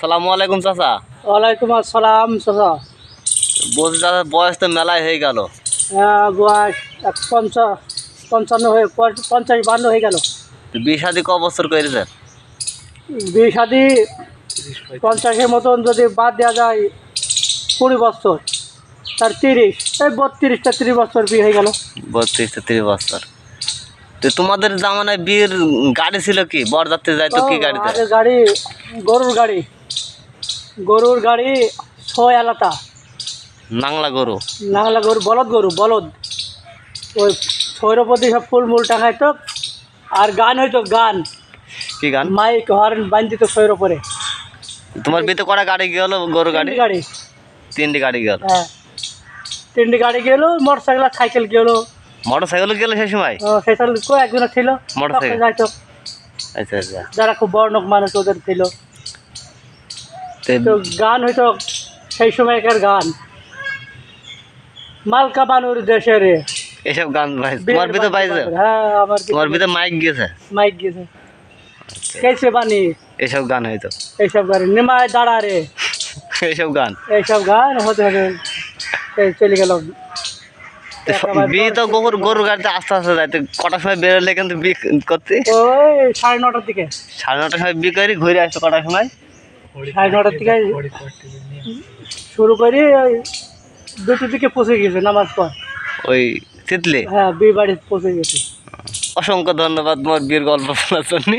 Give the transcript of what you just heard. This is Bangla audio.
সালামু আলাইকুম চাচা। ওয়ালাইকুম আসসালাম চাচা। বলছি চাচা বয়স তো মেলায় হয়ে গেল। আহ, বয়স এক পঞ্চাশ পঞ্চান্ন হয়ে পঞ্চাশ বান্ন হয়ে গেল। বিয়ে শাদি ক বছর করেছেন? বিয়ে শাদি পঞ্চাশের মতন যদি বাদ দেওয়া যায় কুড়ি বছর। তার তিরিশ এই বত্রিশটা তিরিশ বছর বিয়ে হয়ে গেল। বত্রিশ তেত্রিশ বছর। তো তোমাদের জামানায় বিয়ের গাড়ি ছিল কি? বরযাত্রী যাইতো কি গাড়ি গাড়ি গরুর গাড়ি। গরুর গাড়ি ছয় আলাদা। নাংলা গরু? নাংলা গরু বলদ গরু বলদ। ওই ছয়ের প্রতি সব ফুল মূল টাঙাইতো আর গান হইতো গান। কি গান? মাইক হর্ন বান দিত ছয়ের ওপরে তোমার বিয়েতে কটা গাড়ি গেল গরু গাড়ি? গাড়ি। তিনটি গাড়ি গেল। হ্যাঁ। তিনটি গাড়ি গেল মোটর সাইকেল আর সাইকেল গেল মোটর সাইকেল গেল সেই সময় সেটা কো একজন ছিল। মোটরসাইকেল। তখন যাইতো। আচ্ছা আচ্ছা। যারা খুব বড় মানুষ ওদের ছিল। তো গান হইতো সেই সময়কার গান। মালকা বানুর দেশের এসব গান তোমার বিয়েতে পাইছে হ্যাঁ আমার তোমার বিয়েতে মাইক গেছে? মাইক গেছে। কেসে বানি? এসব গান হয়তো এইসব গান। নিমায় দাঁড়া রে। এইসব গান? এইসব গান হতে হতে চলে গেল। তো স- বিয়ে তো গরুর গরুর গাড়িতে আস্তে আস্তে যাইতে কটার সময় বেরোলে কিন্তু বিয়ে করতে? ওই সাড়ে নটার দিকে। সাড়ে নটার সময় বিয়ে করি ঘুরে আসতো কটার সময়? সাড়ে নটার থেকে শুরু করি ওই দুটোর দিকে পৌঁছে গেছে নামাজ পর ওই তিতলি? হ্যাঁ বিয়ে বাড়ি পৌঁছে গেছে। অসংখ্য ধন্যবাদ তোমার বিয়ের গল্প শোনার জন্য।